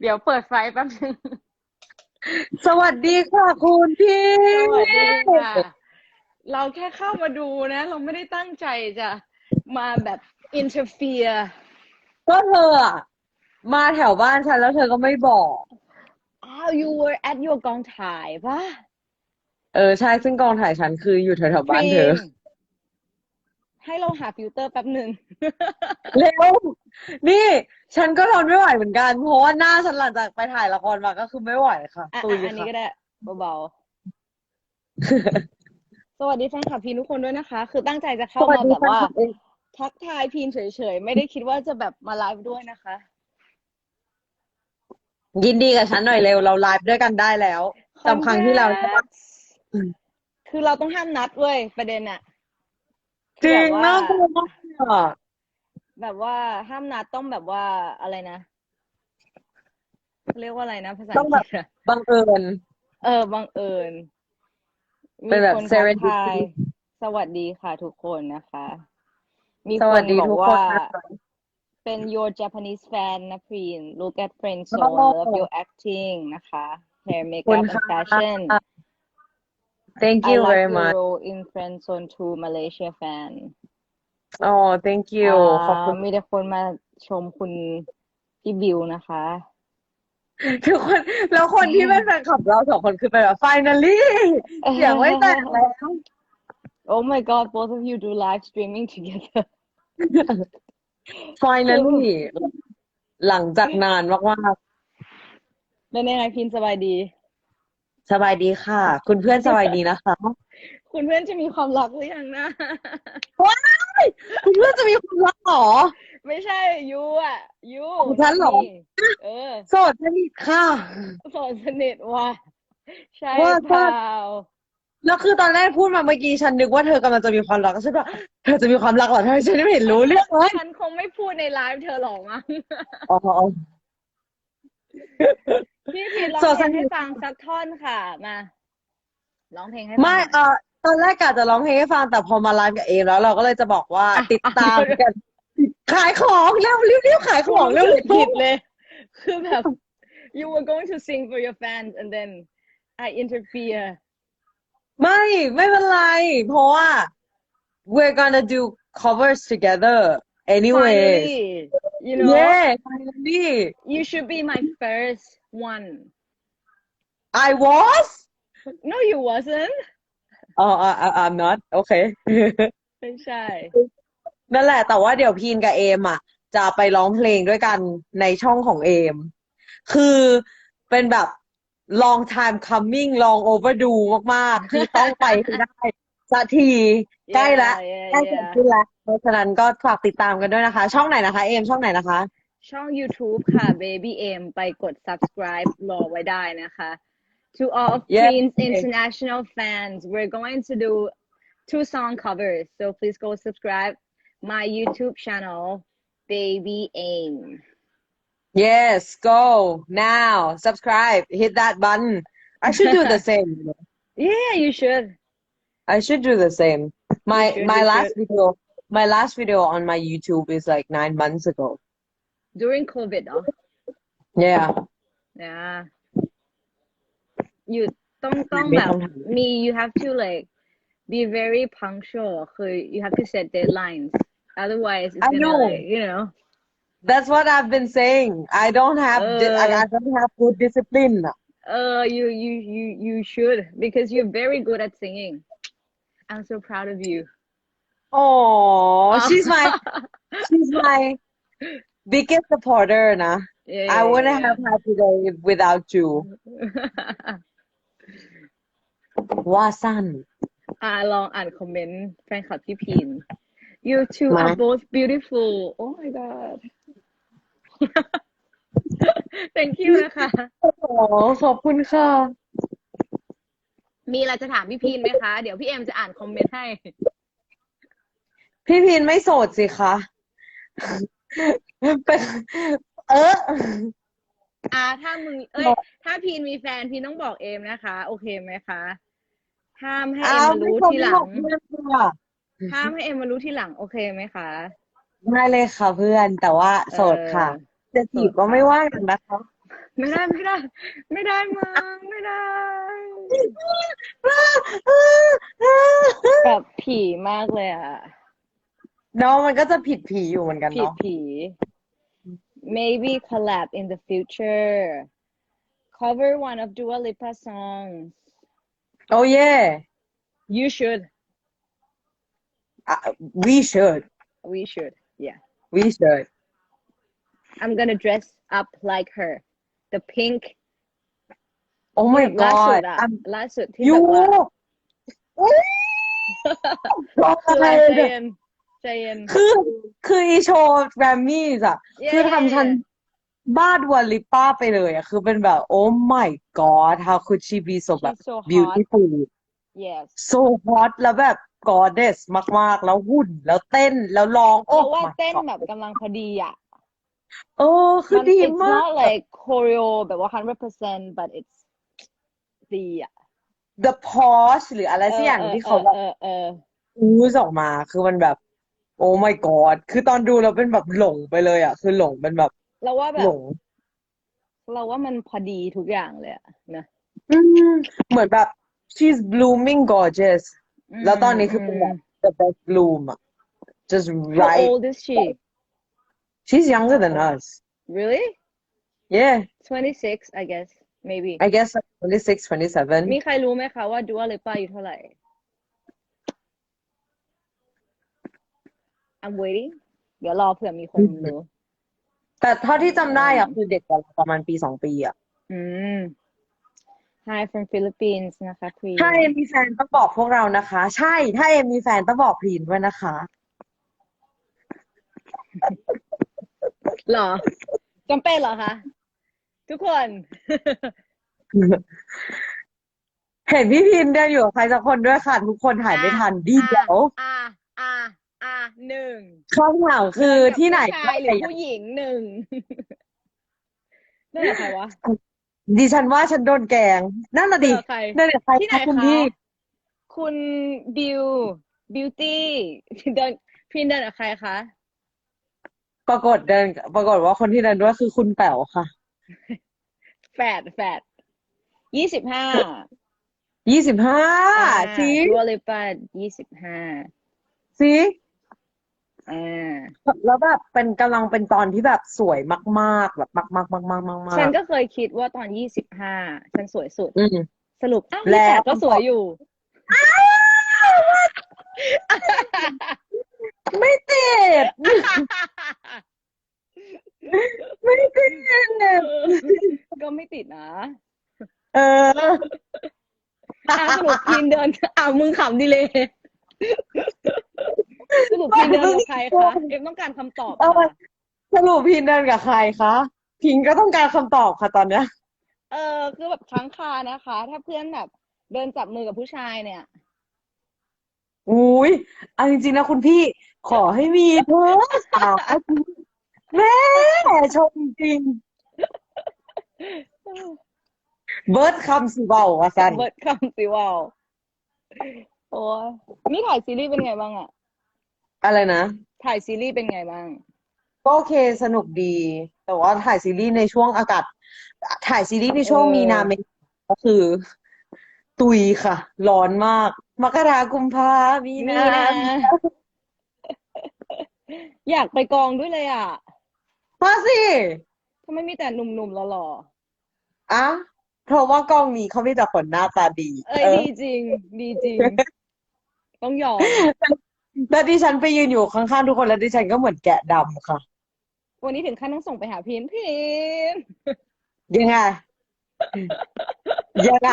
เดี๋ยวเปิดไฟแป๊บนึง สวัสดีค่ะคุณพี่สวัสดีค่ะ เราแค่เข้ามาดูนะ เราไม่ได้ตั้งใจจะมาแบบอินเ r อร์เฟียก็เธออะมาแถวบ้านฉันแล้วเธอก็ไม่บอก อ้าว you were at your กองถ่ายปะเออใช่ซึ่งกองถ่ายฉันคืออยู่แถวๆบ้านเธอพรีม ให้เราหาฟิลเตอร์แป๊บหนึ่งเร็ว นี่ ฉันก็ทนไม่ไหวเหมือนกัน เพราะว่าหน้าฉันหลังจากไปถ่ายละครมาก็คือไม่ไหวค่ะอะตุยอะอันนี้ค่ะก็ได้เบาๆ สวัสดีแฟนคลับพีนทุกคนด้วยนะคะ คือตั้งใจจะเข้าสวัสมาดีแบบว่าค่ะทักทายพีนเฉยๆ ไม่ได้คิดว่าจะแบบมาไลฟ์ด้วยนะคะ ยินดีกับฉันหน่อยเร็ว เราไลฟ์ด้วยกันได้แล้ว จำครั้งที่เราใช่ปะ Congrats คือเราต้องห้ามนัดเว้ยประเด็นอะ จริงแบบว่าน่ากลัวมากอะแบบว่าห้ามนัดต้องแบบว่าอะไรนะเรียกว่าอะไรนะภาษาต้อัองงแบกบฤษอะบังเอิญ เออบังเอิญเป็นแบบมีคนทัก serendipity ทายสวัสดีค่ะทุกคนนะคะ มีสควัสนดีบอกทุกคนว่านะคะเป็น your Japanese fan นะพรีน look at friend โอ้ zone love your acting นะคะ hair ขอบ makeup คุณ and ค่ะ fashion thank I you like very your much role in friend zone 2 Malaysia fan อ๋อ thank you ขอบคุณอ่ามีแต่คนมาชมคุณพี่บิวนะคะทุกคนแล้วคนที่เป็นแฟนคลับเราสองคนคือเป็นแบบ finally เสียงไม่แตกแล้ว Oh my god both of you do live streaming together finally หลังจากนานมากเป็นยังไงพินสบายดีๆ สบายดีค่ะ คุณเพื่อนสบายดีนะคะ คุณเพื่อนจะมีความรักหรือยังนะคุณเพื่อนจะมีความรักเหรอ ไม่ใช่ยูอะยูของฉันเหรอเออโสดสนิทค่ะโสดสนิทว่ะใช่ว่าเปล่าแล้วคือตอนแรกพูดมาเมื่อกี้ฉันนึกว่าเธอกำลังจะมีความรักฉันว่าเธอจะมีความรักเหรอทำไมฉันไม่เห็นรู้เรื่องเลยฉันคงไม่พูดในไลฟ์เธอหรอกมั้งอ๋อ พี่พินร้องโสดเพสลงนิทให้ฟังสักท่อนค่ะ มาร้องเพลงให้ฟังไม่หน่อยเออตอนแรกกะจะร้องเพลงให้ฟังแต่พอมาไลฟ์กับเอมแล้วเราก็เลยจะบอกว่าอะติดตามกัน ขายของเร็วรีบๆขายของเร็วรู้สึกผิดเลย คือแบบ you were going to sing for your fans and then I interfere ไม่ไม่เป็นไร เพราะว่า we're gonna do covers together anyway finally you know yeah finally you should be my first one I was no you wasn't oh I I- I'm not okay ไม่ใช่ นั่นแหละ แต่ว่าเดี๋ยวพีนกับเอมอะ จะไปร้องเพลงด้วยกันในช่องของเอม คือเป็นแบบ long time coming long overdue มาก ๆ ที่ต้องไปให้ได้สักที ใกล้แล้ว Yeah, ใกล้ yeah, จะ yeah. ขึ้นแล้ว เพราะฉะนั้นก็ฝากติดตามกันด้วยนะคะ ช่องไหนนะคะ เอมช่องไหนนะคะ ช่อง YouTube ค่ะ Baby M ไปกด subscribe รอไว้ได้นะคะ To all of Yeah. Queen's international fans we're going to do two song covers so please go subscribe my YouTube channel Baby Aim yes go now subscribe hit that button I should do the same yeah you should I should do the same my should, my you last video my last video on my YouTube is like nine months ago during COVID เหรอ yeah yeah you ต้องต้อง ไม่ แบบ ต้องท มี you have to like be very punctual คือ you have to set deadlines otherwise it's I gonna know. like you know That's what I've been saying. I don't have di- I, Uh. I don't have good discipline. Uh, you you you you should because you're very good at singing. I'm so proud of you. Oh, she's my she's my biggest supporter, nah. yeah, I wouldn't yeah, have had today without you. yeah. ว่าสั้น อ่าลองอ่านคอมเมนต์แฟนคลับพี่พิน You two มา are both beautiful. Oh my god. Thank you นะคะ โอ้ขอบคุณค่ะ มีอะไรจะถามพี่พินไหมคะ เดี๋ยวพี่เอ็มจะอ่านคอมเมนต์ให้ พี่พินไม่โสดสิคะเป็นเออ อ่า ถ้ามึง เอ้ย ถ้าพีนมีแฟนพีนต้องบอกเอมนะคะ โอเคไหมคะห้ามให้เอ็อ้ามวมาไม่รู้ชมทีหไม่ลับอกงเพื่อนค่ะห้ามให้เอ็มมารู้ทีหลัง โอเคไหมคะได้เลยค่ะเพื่อน แต่ว่าโสดค่ะเออจะจีบก็ไม่ว่ากันนะคะไม่ได้ไม่ได้ ไม่ได้มาไม่ได้แบบผีมากเลยอะเนาะมันก็จะผิดผีอยู่เหมือนกัน ผิด เนาะ ผี maybe collab in the future cover one of Dua Lipa songs โอ้เย่ you should we should we should yeah we should I'm gonna dress up like her the pink oh my ล่าสุ god ดอะ I'm ล่าสุดที่ you แบบว่า อุ๊ย คืออะไรใจเย็น ใจเย็น คือคืออีโชว์แกรมมี่อะคือทำฉันบ้าดวลลิป้าไปเลยอะคือเป็นแบบ oh my god how could she be so แบบ She's so hot beautiful yes so hot แล้วแบบ goddess มากๆ แล้วหุ่น แล้วเต้นแล้วร้องเพโอ้ราะว่า my เต้น god แบบกำลังพอดีอะเออ คือมันดี it's มาก not like choreo แบบว่า100% but it's ดีอะ the posh หรืออะไรสักอย่างที่เขาแบบเออเอออูสออกมา คือมันแบบ โอ้ my god คือตอนดูเราเป็นแบบหลงไปเลยอะคือหลงเป็นแบบเราว่าแบหลบงเราว่ามันพอดีทุกอย่างเลยอะนะอืมเหมือนแบบ she's blooming gorgeous แล้วตอนนี้คือเป็นแบบ the best bloom อะ just How right old is she she's younger than us really yeah 26 I guess maybe I guess like 26 27มีใครรู้ไหมคะว่าดูว่าเลป้าอายู่เท่าไหร่ I'm waiting เดี๋ยวรอเผื่อมีคนรู้แต่เท่าที่จำได้อะคือเด็กกว่าเราประมาณปีสองปีอะอืม Hi from Philippines นะคะพรีถ้าเอ็มมีแฟนต้องบอกพวกเรานะคะ ใช่ ถ้าเอ็มมีแฟนต้องบอกพรีนด้วยนะคะหรอจำเป็นเหรอคะ ทุกคน เห็นพี่พินเดินอยู่กับใครสักคนด้วยค่ะ ทุกคนถ่ายไม่ทันดีเดี๋ยวอ่าอ่า อ่าหนึ่งคำถามคือที่ไหนผู้ชายหรือผู้หญิงหนึ่งนั่นแหละใครวะดิฉันว่าฉันโดนแกล้งนั่นน่ะดิเจอใครนั่นแหละใครที่ไหนคะคุณคะพี่คุณบิวบิวตี้เดินพี่เดินกับใครคะปรากฏเดิน ปรากฏว่าคนที่เดินด้วยคือคุณแป๋วค่ะแฟดแฟดยี่สิบห้ายี่สิบห้าสิดัวเลยป่ะยี่สิบห้าสิ อ่าแล้วแบบเป็นกำลังเป็นตอนที่แบบสวยมากๆ แบบมากมากมากมากมากมากฉันก็เคยคิดว่าตอนยี่สิบห้าฉันสวยสุด อืม สรุปอ้าวแล้ยี่วแปดก็สวยอยู่ ไม่ติดไม่ติดก็ไม่ติดนะเออ อะสรุปพีนเดินอ้าวมึงขำดิเลย สรุปพีนเดินกับใครคะเอ็มต้องการคำตอบเอามาค่ะสรุปพินเดินกับใครคะพิงก็ต้องการคำตอบค่ะตอนเนี้ย เออคือแบบค้างคานะคะ ถ้าเพื่อนแบบเดินจับมือกับผู้ชายเนี่ย อุ้ยเอาจริงๆนะคุณพี่ ขอให้มีเธอสาวแม่ชมจริง เบิร์ดคำสิเบาว่าสัน เบิร์ดคำสิว่าว โอ้ยนี่ถ่ายซีรีส์เป็นไงบ้างอะอะไรนะ ถ่ายซีรีส์เป็นไงบ้าง ก็โอเคสนุกดี แต่ว่าถ่ายซีรีส์ในช่วงอากาศ ถ่ายซีรีส์ในช่วงเออมีนาเมษาก็คือ ตุยค่ะ ร้อนมาก มกรากุมภามีมีนานะอยากไปกองด้วยเลยอะมาสิทำไมมีแต่หนุ่มๆหล่ออะเพราะว่ากองนี้เขามีแต่คนหน้าตาดี ๆเอ้ยเออดีจริง ดีจริง ต้องยอมแล้วดิฉันไปยืนอยู่ข้างๆทุกคนแล้วดิฉันก็เหมือนแกะดำค่ะ วันนี้ถึงขั้นต้องส่งไปหาพินพินยังไงยังไง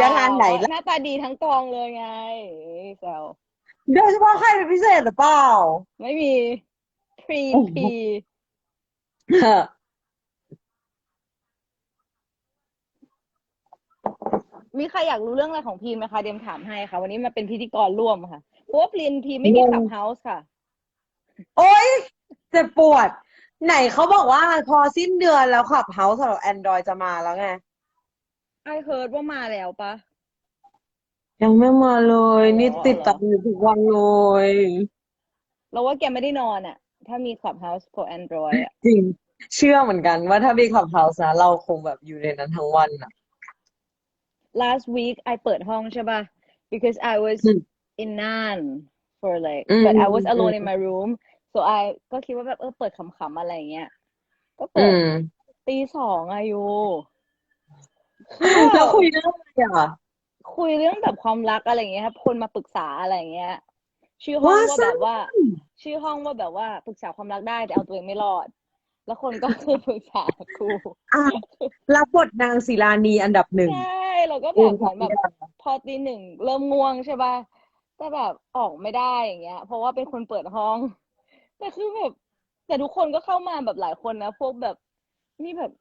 ยังไงไหนหล่ะน้าตาดีทั้งกองเลยไงแซวโดยเฉพาะใครเป็นพิเศษหรือเปล่า ไม่มีพรีโอ้โหพี มีใครอยากรู้เรื่องอะไรของพีนไหมคะ เดมถามให้ค่ะ วันนี้มาเป็นพิธีกรร่วมค่ะเพราะว่าพีนพีนไม่มีงงขับเฮาส์ค่ะ โอ๊ยเจ็บปวด ไหนเขาบอกว่าพอสิ้นเดือนแล้วขับเฮาส์สำหรับ Android จะมาแล้วไงไอเฮิร์ดว่ามาแล้วปะยังไม่มาเลยอ๋อนี่ติดตามอยู่ทุกวันเลย เราว่าแกไม่ได้นอนอะถ้ามี Clubhouse for Android อะจริง เชื่อเหมือนกันว่าถ้ามีคลับเฮาส์นะเราคงแบบอยู่ในนั้นทั้งวันอะ last week I เปิดห้องใช่ป่ะ because I was อืม in Nan for like อืม but I was อืม alone in my room so I ก็คิดว่าแบบเออเปิดขำๆอะไรอย่างเงี้ยก็เปิอืดมตีสองอายุแล้วคุยเรื่องอะไรอะคุยเรื่องแบบความรักอะไรอย่างเงี้ยครับคนมาปรึกษาอะไรอย่างเงี้ย ชื่อห้องว่าว่าซั่แบนบว่า ชื่อห้องว่าแบบว่าปรึกษาความรักได้แต่เอาตัวเองไม่รอด แล้วคนก็คือปรึกษาครูอะรับบทนางศิลานีอันดับหนึ่งใช่เราก็เอแบบงเหมือนแบบพอตีหนึ่งเริ่มง่วงใช่ป่ะแต่แบบออกไม่ได้อย่างเงี้ย เพราะว่าเป็นคนเปิดห้อง แต่คือแบบ แต่ทุกคนก็เข้ามาแบบหลายคนนะพวกแบบมีแบบ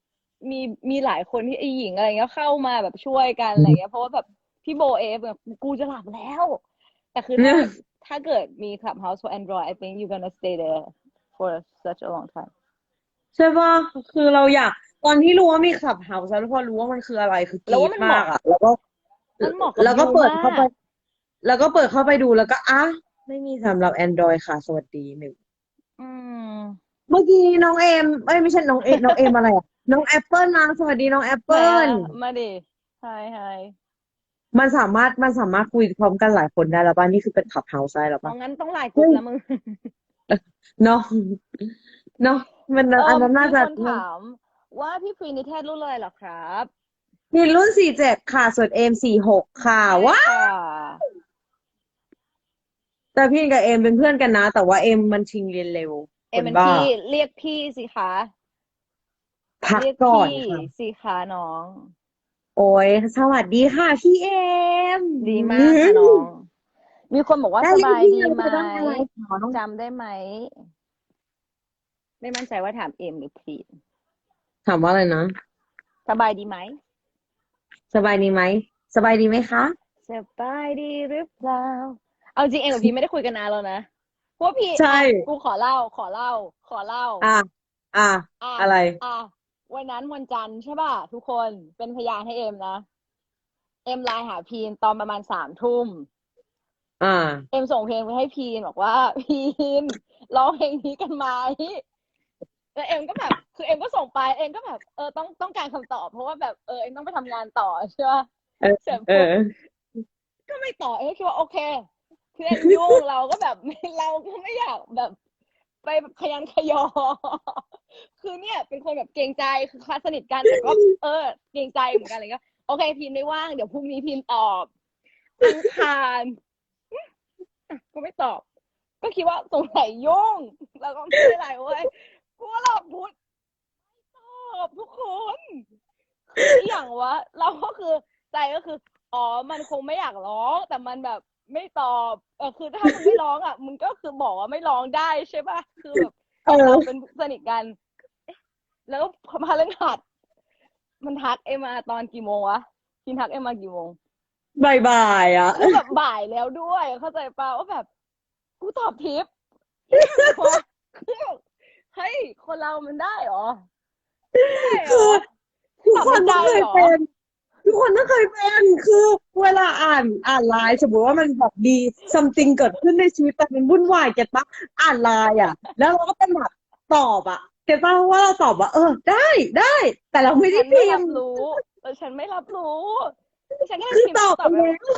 มีมีหลายคนที่ไอหญิงอะไรเงี้ยเข้ามาแบบช่วยกันอะไรเงี้ยเพราะว่าแบบพี่โบเอฟแบบกูจะหลับแล้ว แต่คือถ้าถ้าเกิดมี Clubhouse for Android I think you're gonna stay there for such a long time ใช่ป่ะคือเราอยาก ตอนที่รู้ว่ามีคลับเฮาส์แล้วพอรู้ว่ามันคืออะไรคือกแล้วรี๊ว่าดมันเหมามาะกอะ แล้วก็มันเหมาะกับแล้วก็ยูเปิดมาเข้าไปกแล้วก็เปิดเข้าไปดูแล้วก็อะไม่มีสำหรับ Android ค่ะ สวัสดีหนึ่งอืมเมื่อกี้น้องเอมเอ้ยไม่ใช่น้องเอน้องเอมอะไรอะน้องแอปเปิลมาสวัสดีน้องแอปไหนเปิลอะมาดิไฮไฮมันสามารถมันสามารถคุยพร้อมกันหลายคนได้แล้วป่ะนี่คือเป็นคลับเฮาส์ได้แล้วเพป่ะราะงั้นต้องไลน์กลุ่มแล้วมึงเนาะ เนาะมันเออันอนั้นน่ามีจะคนถามว่าพี่พรีนิเทศรุ่นอะไรเหรอครับมีรุ่นสี่เจ็ดค่ะ ส่วนเอมสี่หกค่ะว้าค่ะแต่พี่กับเอมเป็นเพื่อนกันนะ แต่ว่าเอมมันชิงเรียนเร็ว เอ็คมนเป็นบ้าพี่เรียกพี่สิคะพักเรียกก่อนพี่ค่ะสิคะน้อง โอ้ยสวัสดีค่ะ พี่เอม ดีมากค่ะน้อง มีคนบอกว่าได้สเรียกบายพี่ดีเราไหมจะได้อะไรคะจำได้ไหม ไม่มั่นใจว่าถามเอ็มหรือพรีนถามว่าอะไรนะ สบายดีไหม สบายดีไหม สบายดีไหมคะ สบายดีหรือเปล่า เอาจริงเอ็มกับพี่ไม่ได้คุยกันนานแล้วนะเพราะว่าพี่ใช่อะกูขอเล่า ขอเล่า ขอเล่าอะอะ อะ อะไร อะ วันนั้นวันจันทร์ใช่ป่ะทุกคนเป็นพยานให้เอ็มนะ เอ็มไลน์หาพีนตอนประมาณสามทุ่มอ่า เอ็มส่งเพลงไปให้พีนบอกว่า พีนร้องเพลงนี้กันไหม แล้วเอ็มก็แบบ คือเอ็มก็ส่งไป เอ็มก็แบบเออต้องต้องการคำตอบเพราะว่าแบบเออเอ็มต้องไปทำงานต่อใช่ป่ะเออเสร็จเอปุ๊บอก็ไม่ต่อเอ็มก็คิดว่าโอเคเพื่อนยุ่งเราก็แบบเราก็ไม่อยากแบบไปแบบขยันขยอ คือเนี่ย เป็นคนแบบเกรงใจคือคลาสสนิทกันแต่ก็เออ เกรงใจเหมือนกันอะไรเงี้ยโอเคพีนไม่ว่างเดี๋ยวพรุ่งนี้พีนตอบอังคารอะก็ไม่ตอบ ก็คิดว่าสงสัยยุ่ง แล้วก็ไม่เป็นไรเว้ย กูว่าเราพูดไม่ตอบทุกคนคืออหย่างวะเราก็คือใจก็คือ อ๋อ มันคงไม่อยากร้อง แต่มันแบบไม่ตอบเออคือถ้ามึงไม่ร้องอะมึงก็คือบอกว่าไม่ร้องได้ใช่ปะคือแบบเออ เราเป็นสนิทกันเอ๊ะแล้วพอมาเรื่องหัด มันทักเอ็มมาตอนกี่โมงวะกินทักเอ็มมากี่โมง บายบายอะ คือแบบบ่ายแล้วด้วย เข้าใจปะว่าแบบ กูตอบทิปคือแบบ เฮ้ย คนเรามันได้เหรอได้เหรอทุกคนต้องเคยตอบไม่ได้เหรอเป็นทุกคนต้องเคยเป็นคือเวลาอ่านอ่านไลน์สมมติว่ามันแบบดี something เกิดขึ้นในชีวิตแต่มันวุ่นวายเก็ตปะอ่านไลน์อะ แล้วเราก็เป็นแบบตอบอะเก็ตปะว่าเราตอบว่า เออ ได้ได้ แต่เราไม่ได้ฉันไม่พิรัมบพ์รู้เออฉันไม่รับรู้ฉันก็เลยคือพิมพ์ตอบตอบไปไปแล้ว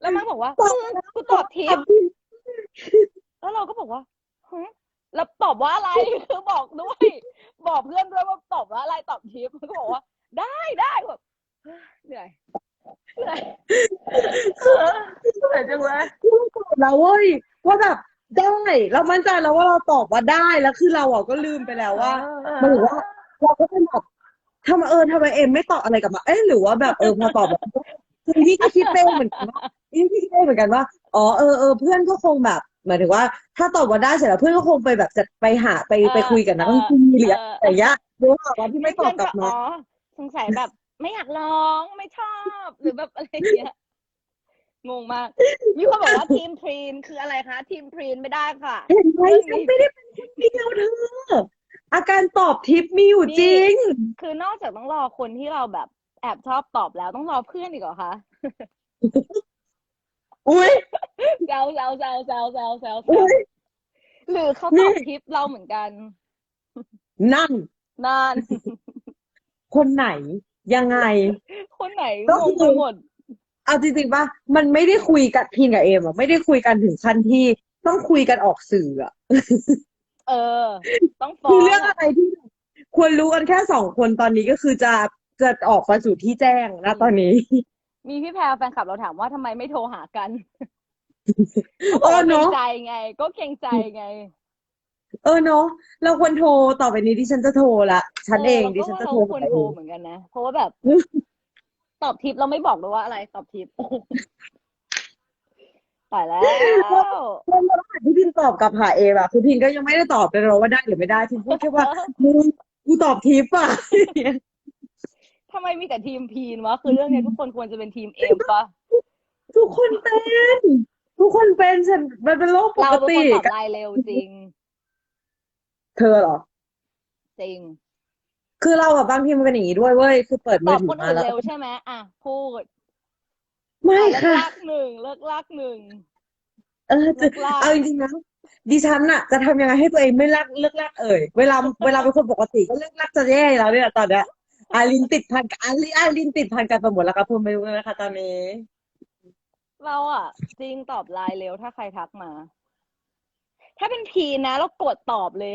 แล้วมันบอกว่าตอบอืมกูตอบทิปแล้วเราก็บอกว่าหึ แล้วตอบว่าอะไรคือบอกด้วย บอกเพื่อนด้วยว่าตอบว่าอะไรตอบทิปมันก็บอกว่า ได้ได้แบบเหนื่อยเหนื่อยเออเหนื่อยจังเลยตอบแล้วเว้ยว่าแบบได้เรามั่นใจแล้วว่าเราตอบว่าได้แล้วคือเราอะก็ลืมไปแล้วว่ามันหรือว่าเราก็เป็นแบบทำไมเออทำไมเอ็มไม่ตอบอะไรกลับมา เอ๊ะหรือว่าแบบเออพอตอบแบบคือพี่ก็คิดไปเหมือนกันว่าพี่พี่คิดไปเหมือนกันว่า อ๋อเออเออเพื่อนก็คงแบบ หมายถึงว่า ถ้าตอบว่าได้เสร็จแล้วเพื่อนก็คงไปแบบจะไปหาไปไปคุยกับนักดนตรีหรืออะไรอย่างเงี้ยหรือว่าวันที่ไม่ตอบกลับมาอ๋อสงสัยแบบ ไม่อยากร้องไม่ชอบหรือแบบอะไรอย่างเงี้ยงงมากมีคนบอกว่าทีมพรีนคืออะไรคะทีมพรีนไม่ได้ค่ะเห็นไหมฉันไม่ได้เป็นคนเดียวเธออาการตอบทิปมีอยู่จริง คือนอกจากต้องรอคนที่เราแบบแอบชอบตอบแล้วต้องรอเพื่อนอีกเหรอคะ อุ้ย แซวแซวแซวแซวแซวแซวแซอุ้วยหรือเขาตนี่อบทิปเราเหมือนกัน นั่นนานคนไหน ยังไง คนไหนก็งคืงอไปหมด เอาจริงๆป่ะมันไม่ได้คุยกับพีนกับเอมอะไม่ได้คุยกันถึงขั้นที่ต้องคุยกันออกสื่ออะเออ ต้องฟ้อคืองเรื่องอะอะไรที่ ควรรู้กันแค่สองคนตอนนี้ก็คือจะจะออกมาสู่ที่แจ้งนะตอนนี้ มีพี่แพรแฟนคลับเราถามว่าทำไมไม่โทรหากัน เออเกรงเนาะใจไง ก็เกรงใจไงเออเนาะเราควรโทรต่อไปนี้ดิฉันจะโทรละฉันเองเราดิก็ฉันว่าจะเราโทรควรหาโทรเองเหมือนกันนะ เพราะว่าแบบ ตอบทิปเราไม่บอกเลยว่าอะไร ตอบทิปตายแล้วแล้วระหว่างที่พินตอบกลับหาเอมอะคือพินก็ยังไม่ได้ตอบเลยนะว่าได้หรือไม่ได้พินพูดแค่ว่ามึงกูตอบทิปอะทำไมมีแต่ทีมพีนวะ คือเรื่องเนี้ยทุกคนควรจะเป็นทีมเอมปะทุกคนเป็น ทุกคนเป็นฉันมันเป็นโรคปเรากเป็นติคนตอบไลน์เร็วจริง เธอเหรอ จริง คือเราอะบางทีมันเป็นอย่างนี้ด้วยเว้ย คือเปิดตมืออบถืคอนมาอื่นแล้ว เร็วใช่ไหมอะ พูดไม่อะเลิกค่ะ ลากหนึ่งเลิกลากหนึ่ง เออจะเลิกลาก เอาจริงๆนะดิฉันอะจะทำยังไงให้ตัวเองไม่ลักเลิกลักเอ่ยเวลาเวลาเป็นคนปกติก็เลิกลักจะแย่แล้วเนี่ยตอนเนี้ยอาลินติดพันกับอาลิอาลินติดพันกันไปหมดแล้วครับพูดไม่รู้เลยนะคะตอนนี้ เราอะ จริงตอบไลน์เร็วถ้าใครทักมา ถ้าเป็นพีนนะเรากดตอบเลย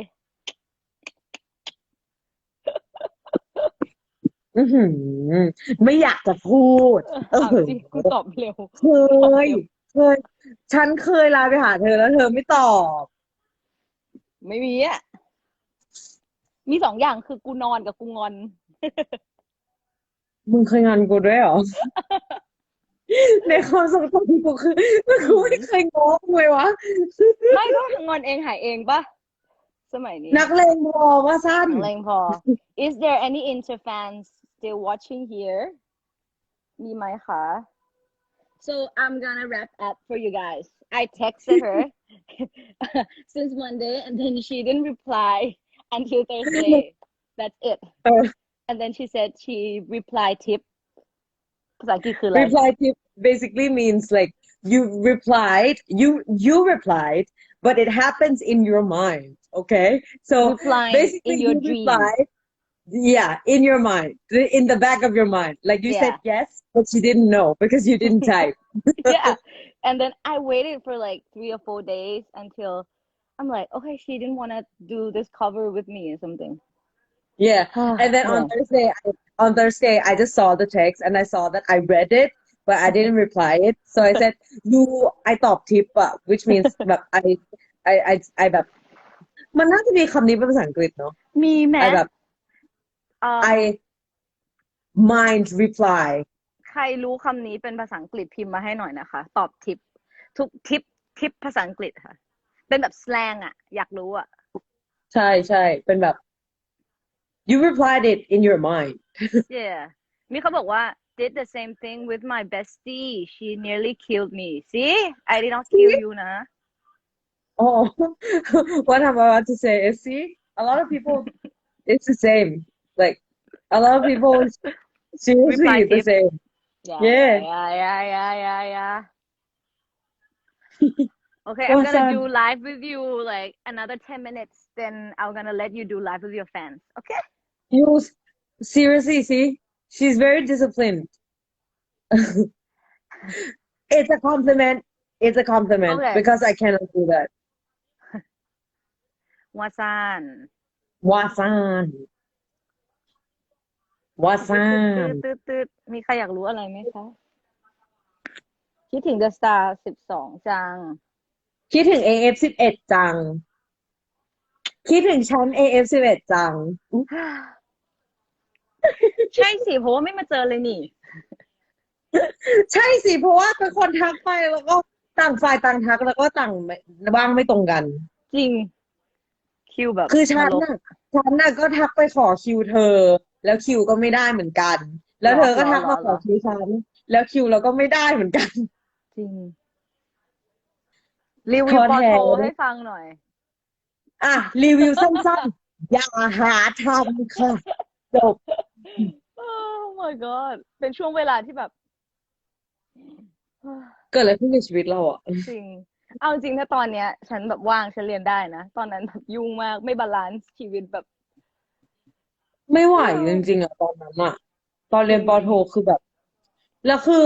อือหือ ไม่อยากจะพูด เออถามจริงกูตอบเร็ว เคยเคย ฉันเคยไลน์ไปหาเธอแล้วเธอไม่ตอบ ไม่มีอะ มีสองอย่างคือกูนอนกับกูงอน มึงเคยงานกูด้วยเหรอ ในความทรงจำกูคือกูไม่เคยง้อมึงเลยวะ ไม่ก็งอนเองหายเองปะสมัยนี้ นักเลงพอว่าสั้น นักเลงพอ Is there any Inter fans still watching here มีไหมคะ So I'm gonna wrap up for you guys I texted her since Monday and then she didn't reply until Thursday that's it เออ and then she said she replied tip ภาษาอังกฤษคืออะไร reply tip basically means like you replied you you replied but it happens in your mind okay? So basically in your you dream replied yeah in your mind in the back of your mind. Like you said yes but you didn't know because you didn't type. Yeah. And then I waited for like three or four days until I'm like, okay, she didn't want to do this cover with me or something. yeah. Ah, and then on Thursday I, on Thursday I just saw the text and I saw that I read it but I didn't reply it so I said you I ตอบทิปอะ which means แบบ I I I I แบบ มันน่าจะมีคำนี้เป็นภาษาอังกฤษเนาะ มีแม้ I แบบเอ่อ I mind reply ใครรู้คำนี้เป็นภาษาอังกฤษพิมพ์มาให้หน่อยนะคะ ตอบทิป ทุกทิปทิปภาษาอังกฤษค่ะ เป็นแบบ slang อะอยากรู้อะใช่ใช่เป็นแบบ you replied it in your mind yeah มีเขาบอกว่า did the same thing with my bestie. She nearly killed me. See? I did not kill you นะ oh what am I'm about to say see a lot of people it's the same. Like a lot of people seriously the same. Yeah, Yeah. yeah, yeah, yeah, yeah. Okay, I'm gonna do live with you like another 10 minutes, then I'm gonna let you do live with your fans. Okay? you seriously see she's very disciplined it's a compliment it's a compliment Okay. because I cannot do that วาซานวาซานวาซานตืดตืดมีใครอยากรู้อะไรไหมคะ คิดถึง The Star 12จัง คิดถึง AF สิบเอ็ดจัง คิดถึงชั้น AF สิบเอ็ดจัง ใช่สิเพราะว่าไม่มาเจอเลยนี่ ใช่สิเพราะว่าเป็นคนทักไปแล้วก็ต่างฝ่ายต่างทักแล้วก็ต่างไม่ว่างไม่ตรงกัน จริง คิวแบบคือฉันนรกน่ะฉันน่ะก็ทักไปขอคิวเธอ แล้วคิวก็ไม่ได้เหมือนกัน แล้วเธอก็ทักมาขอคิวฉันแล้วคิวเราก็ไม่ได้เหมือนกัน จริงรีวิวขอปอแถโทวให้ฟังหน่อย อะ รีวิวสั้นๆ อย่าหาทำค่ะจบ Oh my god เป็นช่วงเวลาที่แบบ เกิดอะไรขึ้นในชีวิตเราอะ จริง เอาจริงถ้าตอนเนี้ย ฉันแบบว่างฉันเรียนได้นะ ตอนนั้นแบบยุ่งมาก ไม่บาลานซ์ชีวิตแบบ ไม่ไหวจริงๆอะตอนนั้นอะตอนเรียนปอโทคือแบบ แล้วคือ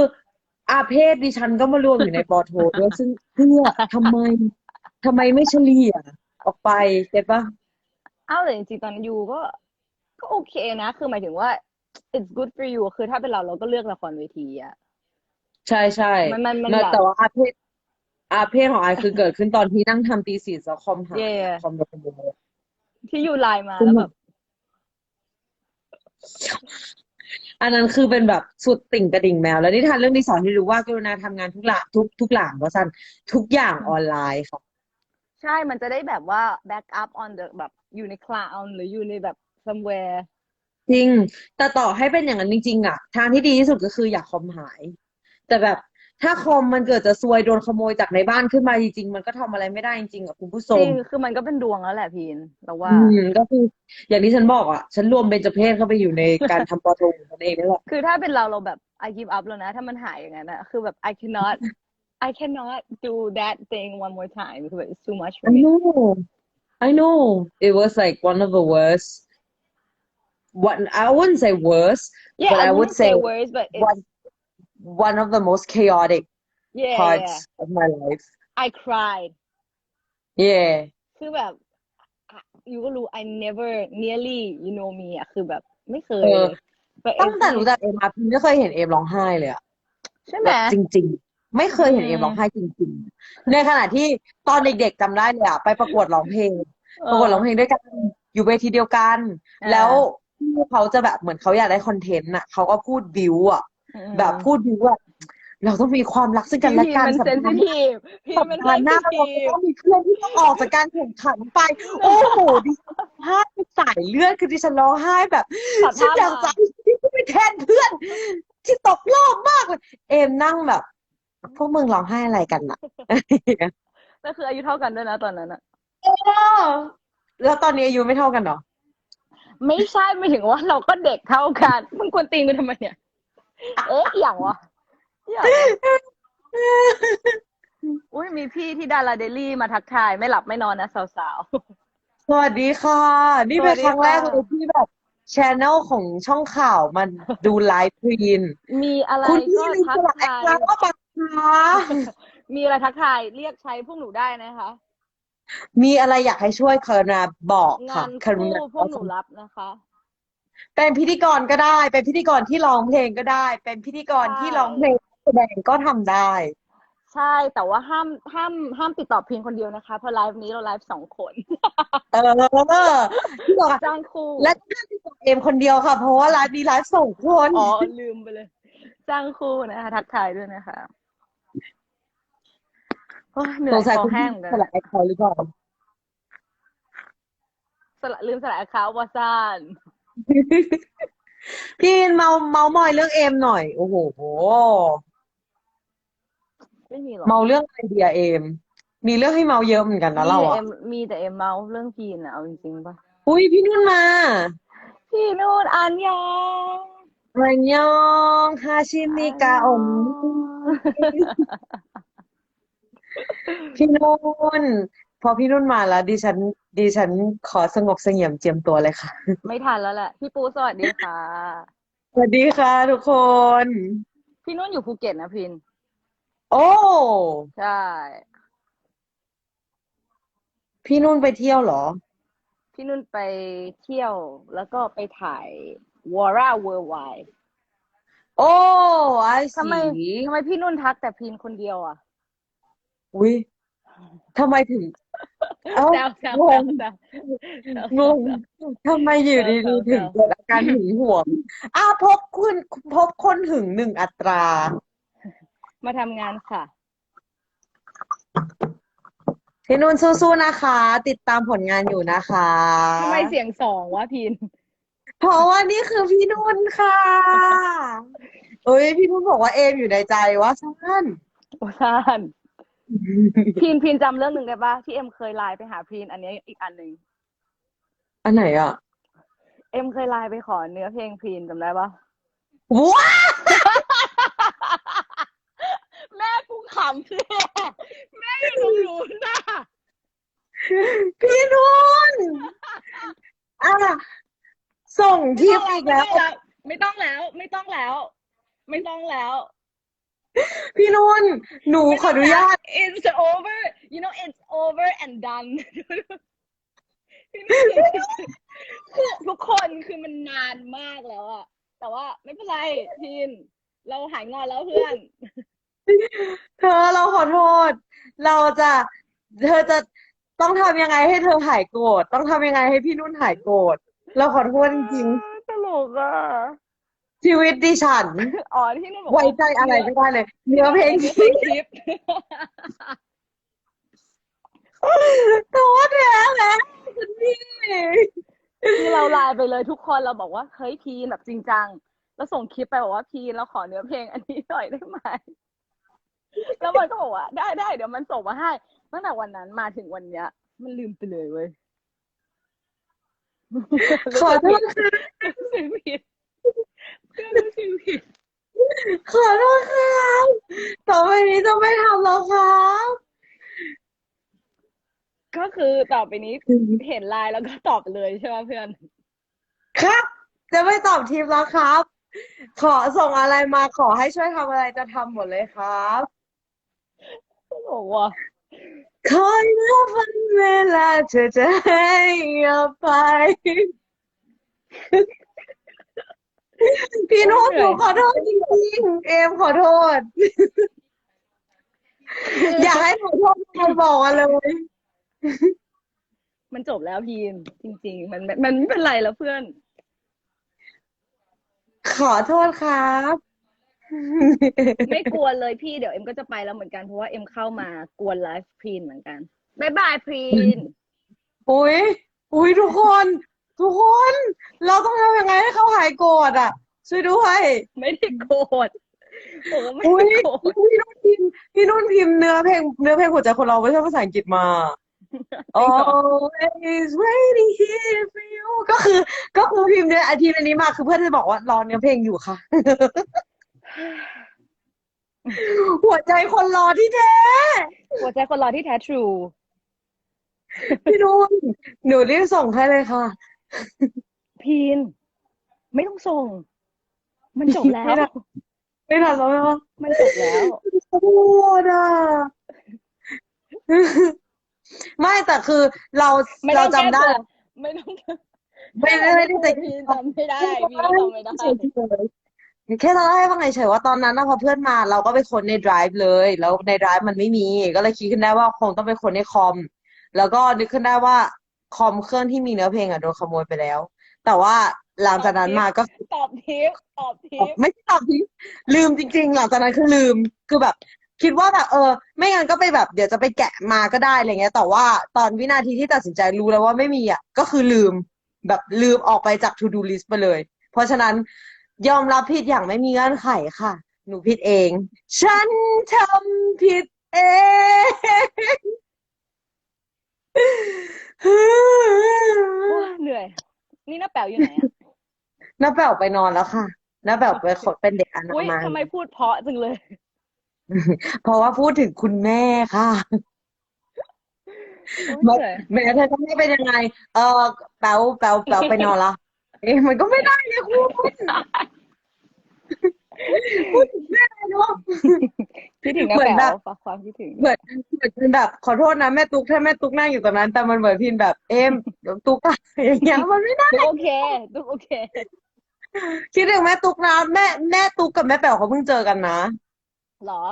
อาเพศดิฉันก็มารวมอยู่ในปอโทด้วยซึ่งเพื่อทำไมทำไมไม่เฉลี่ยออกไปเก็ตปะอ้าวแต่จริงๆตอนนั้นยูก็ ก็โอเคนะ คือหมายถึงว่า it's good for you คือถ้าเป็นเราเราก็เลือกละครเวทีอะใช่ใช่มันมันมันนะแบบแต่ว่าอาเพศอาเพศของไอายคือเกิดขึ้นตอนที่นั่งทำตีสี่แล้วคอมหายเย่คอมโดนขโมยที่ยูไลน์มาซึ่งแล้วแบแบบบอันนั้นคือเป็นแบบสุดติ่งกระดิ่งแมว แล้วนิทานเรื่องที่สอนที่รู้ว่ากรุณาทำงานทุกหลางทุกทุกหลางว่าสั้นทุกอย่างออนไลน์ค่ะ ใช่มันจะได้แบบว่า back up on the แบบอยู่ใน cloud หรืออยู่ในแบบ somewhere จริง แต่ต่อให้เป็นอย่างนั้นจริงๆอะทางที่ดีที่สุดก็คืออย่าคอมหาย แต่แบบถ้าคอมมันเกิดจะซวยโดนขโมยจากในบ้านขึ้นมาจริงๆ มันก็ทำอะไรไม่ได้จริงๆอะคุณผู้ชจริมงคือมันก็เป็นดวงแล้วแหละพีนเราว่าอืมก็คืออย่างที่ฉันบอกอะ ฉันรวมเบญจเพศเข้าไปอยู่ในการทำปอโทของตนเองนี่แหละคือถ้าเป็นเราเราแบบ I give up แล้วนะ ถ้ามันหายอย่างนั้นอะคือแบบ I cannot I cannot do that thing one more time คือแบบ it's too much for I me know I know it was like one of the worst one I wouldn't say worst yeah but I I would wouldn't say say words but it's one one of the most chaotic yeah yeah parts of my life I cried yeah คือแบบอะยูก็รู้ I never nearly you know me อะคือแบบไม่เคยเออเลย but ตั้งแต่ every รู้จักเอมมาพี่ไม่เคยเห็นเอมร้องไห้เลยอะใช่ไหแบมบจริง ๆ ไม่เคยเห็นอืมเอมร้องไห้จริง ๆ ในขณะที่ตอนเด็กๆจำได้เลยอะไปประกวดร้องเพลงเอประกวดร้องเพลงด้วยกันอยู่เวทีเดียวกันอ่าแล้วพี่ เขาจะแบบเหมือนเขาอยากได้คอนเทนต์อะเขาก็พูดบิวอะอืมแบบพูดบิวว่าเราต้องมีความรักซึ่งกันและพี่กันมันสัปเซนดาซิห์ทีฟพี่สัปมันเซดาห์นหน้าซิเราทีจะฟต้องมีเพื่อนที่ต้องออกจากการแข่งขันไป โอ้โหดิฉันร้องไห้สายเลือดคือดิฉันร้องไห้แบบตัดฉันภาพอยากมาจะที่ไปแทนเพื่อน ที่ตกรอบมากเลยเอมนั่งแบบ พวกมึงร้องไห้อะไรกันน่ะแล้วคืออายุเท่ากันด้วยนะตอนนั้นอะเออแล้วตอนนี้อายุไม่เท่ากันเหรอ ไม่ใช่ไม่ถึงว่าเราก็เด็กเท่ากันมึงควรตีมึงทำไมเนี่ย เอ๊ะอหย่างวะอหย่างวะอุ้ยมีพี่ที่ดาราเดลี่มาทักทาย ไม่หลับไม่นอนนะสาวสวัสดีค่ะ นี่เป็นสวัสดีครั้งแรกค่ะเลยที่แบบชแนลของช่องข่าวมันดูไลฟ์พรีน ๆ มีอะไรคุณพี่ก็ลืมทัสกลักแอทาคยเคาท์มาค่ะมีอะไรทักทายเรียกใช้พวกหนูได้นะคะ มีอะไรอยากให้ช่วยกรุณาบอกงาค่ะนกรุคู่ณาพวกหนูรับนะคะ เป็นพิธีกรก็ได้ เป็นพิธีกรที่ร้องเพลงก็ได้ เป็นพิธีกรที่ร้องเพลงแสดงก็ทำได้ ใช่แต่ว่าห้ามห้ามห้ามติดต่อเพียงคนเดียวนะคะเพราะไลฟ์นี้เราไลฟ์สองคนเออที่บอกอะจ้างคู่และถ้าติดต่อเอมคนเดียวค่ะ เพราะว่าไลฟ์นี้ไลฟ์ส่งคนอ๋อลืมไปเลย จ้างคู่นะคะทักทายด้วยนะคะ โอ้ยเหนื่สอยงสัยคอคุณแห้พี่งเหมือนกันสลักแอคเคาท์หรือเปล่าสละลืมสละเขาวาซานพี่เมาเมามอยเรื่องเอมหน่อย โอ้โห ไม่มีหรอกเมาเรื่องไอเดียเอม มีเรื่องให้เมาเยอะเหมือนกันนะเรามีแต่อะเอ็มมีแต่เอ็มเมาเรื่องพีนอะเอาจริงๆป่ะอุ้ยพี่นุ่นมาพี่นู่นอันยองอันยองฮาชิมิกาอม พี่นุ่น พอพี่นุ่นมาแล้วดิฉันดิฉันขอสงบเสงี่ยมเจียมตัวเลยค่ะ ไม่ทันแล้วแหละ พี่ปูสวัสดีค่ะ สวัสดีค่ะทุกคน พี่นุ่นอยู่ภูเก็ตนะพิน โอ้ ใช่ พี่นุ่นไปเที่ยวเหรอ พี่นุ่นไปเที่ยวแล้วก็ไปถ่าย Wara Worldwide โอ้ไอทำไมสีทำไมพี่นุ่นทักแต่พินคนเดียวอะ อุ้ยทำไมถึง เอ้าแซวแซวงแซงวแซวแซว งงทำไมอยู่แซวดีแซวๆถึงเกิดอาการหึงหวงอ้าวพบคุณพบคนหึงหนึ่งอัตรา มาทำงานค่ะ พี่นุ่นสู้ๆนะคะ ติดตามผลงานอยู่นะคะ ทำไมเสียงสองวะพิน เพราะว่านี่คือพี่นุ่นค่ะ เอ้ยพี่นุ่นบอกว่าเอมอยู่ในใจว่าสั้นโอ้ซาน พินพินจำเรื่องหนึ่งได้ปะที่เอ็มเคยไลน์ไปหาพินอันนี้อีกอันหนึ่งอันไหนอะ เอ็มเคยไลน์ไปขอเนื้อเพลงพินจำได้ปะว้าแม่กูขามเพื่อแม่อยู่ตรงนู้นน่ะพี่นุ่นอะส่งทิปอีกแล้ว ไม่ต้องแล้ว ไม่ต้องแล้ว ไม่ต้องแล้ว พี่นุ่นหนูขออนุญาต it's over you know it's over and done คือทุกคนคือมันนานมากแล้วอะแต่ว่าไม่เป็นไรพีนเราหายงอนแล้วเพื่อน เธอเราขอโทษ เราจะ เธอจะต้องทำยังไงให้เธอหายโกรธต้องทำยังไงให้พี่นุ่นหายโกรธเราขอโทษจริงตลกอะๆ ชีวิตดิฉัน อ๋อที่นุ่นบอกไว้ใจอะไรไม่ได้เลย เนื้อเพลงเนื้อที่คลิปโทษแท้แล้วคุณพี่คือเราไลน์ไปเลยทุกคนเราบอกว่าเฮ้ยพีนแบบจริงจังแล้วส่งคลิปไปบอกว่าพีนเราขอเนื้อเพลงอันนี้หน่อยได้ไหมแล้วมันก็บอกว่าได้ได้เดี๋ยวมันส่งมาให้ตั้งแต่วันนั้นมาถึงวันเนี้ย มันลืมไปเลยเว้ยขอโทษค่ะรู้สึก ผิดเพื่อนรู้สึกผิดขอโทษครับต่อไปนี้จะไม่ทำแล้วครับ ก็คือต่อไปนี้เห็นไลน์แล้วก็ตอบไปเลยใช่ไหมเพื่อน ครับ จะไม่ตอบทีมแล้วครับ ขอส่งอะไรมาขอให้ช่วยทำอะไรจะทำหมดเลยครับบอกว่าคอยนับวันเวลาเธอจะให้อภัย พี่โน้ตหนูขอโทษจริงๆ เอมขอโทษ อยากให้ขอโทษใครบอกมาเลย มันจบแล้วพีนจริงๆมันมันมันไม่เป็นไรแล้วเพื่อน ขอโทษครับ ไม่กวนเลยพี่เดี๋ยวเอ็มก็จะไปแล้วเหมือนกันเพราะว่าเอ็มเข้ามากวนไลฟ์พรีนเหมือนกันบายบายพรีนอุ้ยอุ้ยทุกคน ทุกคนเราต้องทำยังไงให้เขาหายโกรธอะ ช่วยด้วย ไม่ได้โกรธผมก็ไม่อุ้ยได้โกรธพี่นุ่นพิมพ์พี่นุ่นพิมพ์เนื้อเพลงเนื้อเพลงหัวใจคนเราไม่ใช่ภาษาอังกฤษมา always waiting here for you ก็คือ ก็คือพิมพ์เนื้ออาทิตย์อันนี้มาคือเพื่อนจะบอกว่ารอเนื้อเพลงอยู่ค่ะ หัวใจคนรอที่แท้ หัวใจคนรอที่แท้ทรูพี่นุ่นหนูรีบส่งให้เลยค่ะ พีน ไม่ต้องส่ง มันจบแล้ไม่วได้ไม่ทันแล้วไหมวะมันจบแล้วขอโทษอะไม่แต่คือเราไม่เราต้องแก้จำได้ตัวไม่ต้องไม่ได้ไม่ได้จะพีนจำไม่ได้พีนก็จำไม่ได้แค่เราเล่าให้ฟังเฉยๆว่าตอนนั้นนะพอเพื่อนมาเราก็ไปค้นใน Drive เลย แล้วใน Drive มันไม่มี ก็เลยคิดขึ้นได้ว่าคงต้องไปค้นในคอม แล้วก็นึกขึ้นได้ว่า คอมเครื่องที่มีเนื้อเพลงอะโดนขโมยไปแล้ว แต่ว่าหลังจากนั้นมาก็ตอบทิปตอบทิปไม่ใช่ตอบทิ้งลืมจริง ๆ หลังจากนั้นคือลืมคือแบบ คิดว่าแบบเออ ไม่งั้นก็ไปแบบเดี๋ยวจะไปแกะมาก็ได้อะไรเงี้ย แต่ว่าตอนวินาทีที่ตัดสินใจรู้แล้วว่าไม่มีอะก็คือลืมแบบลืมออกไปจาก to do list ไปเลย เพราะฉะนั้นยอมรับผิดอย่างไม่มีเงื่อนไขค่ะ หนูผิดเอง ฉันทำผิดเองโอ้ย เหนื่อย นี่น้าแป๋วอยู่ไหนอะน้าแป๋วไปนอนแล้วค่ะน้าแป๋วไปขดเป็นเด็กอนาอุ้ยมัยทำไมพูดเพราะจังเลย เพราะว่าพูดถึงคุณแม่ค่ะโอ้ยเหนื่อยแม่เธอจะไม่เป็นยังไง เออแป๋วแป๋วแป๋วไปนอนละเอ๊ะมันก็ไม่ได้เลยคุณ พูดถึงแม่เนาะ คิดถึงน้าเหมือนแป๋แบวบฝากความคิดถึง เหมือนเหมือนเป็นแบบขอโทษนะแม่ตุ๊กถ้าแม่ตุ๊กนั่งอยู่ตรงนั้น แต่มันเหมือนพินแบบเอ็มเดี๋ยวตุ๊กอะอย่างเงี้ยมันไม่ได้ทุกโอเค ทุกโอเค คิดถึงแม่ตุ๊กนะแม่แม่ตุ๊กกับแม่แป๋วเขาเพิ่งเจอกันนะ เหรอ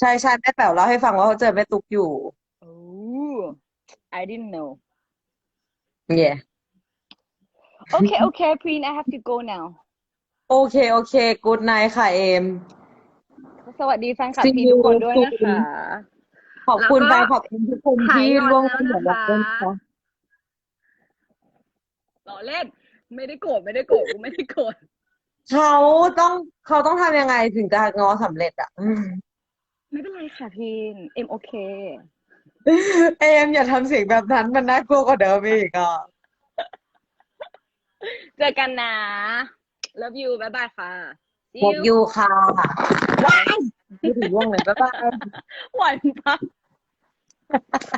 ใช่ใช่แม่แป๋วเล่าให้ฟังว่าเขาเจอแม่ตุ๊กอยู่ โอ้ I didn't know เย่ okay okay Preen I have to go now โอเค โอเค กูดไนท์ค่ะเอ็มสวัสดีแฟนคลับ See พีทุกคนด้วย you นะคะ ขอบคุณแล้วไปก็ขอบคุณทุกคนที่หายงอนร่วมแล้วกันเหมือนนะคะเราด้วยนะคะล้อเล่น ไม่ได้โกรธไม่ได้โกรธกูไม่ได้โกรธเขาต้องเขาต้องทำยังไงถึงจะงอสำเร็จอะอืมไม่เป็นไรค่ะพีนเอ็มโอเค เอมอย่าทำเสียงแบบนั้นมันน่ากลัวกว่าเดิมอีกอะ เจอกันนะ love you บ๊ายบายค่ะ See พบ you ยูค่ะว้ายพูดถึงล่วงเลยบ๊ายบาย หวานปะ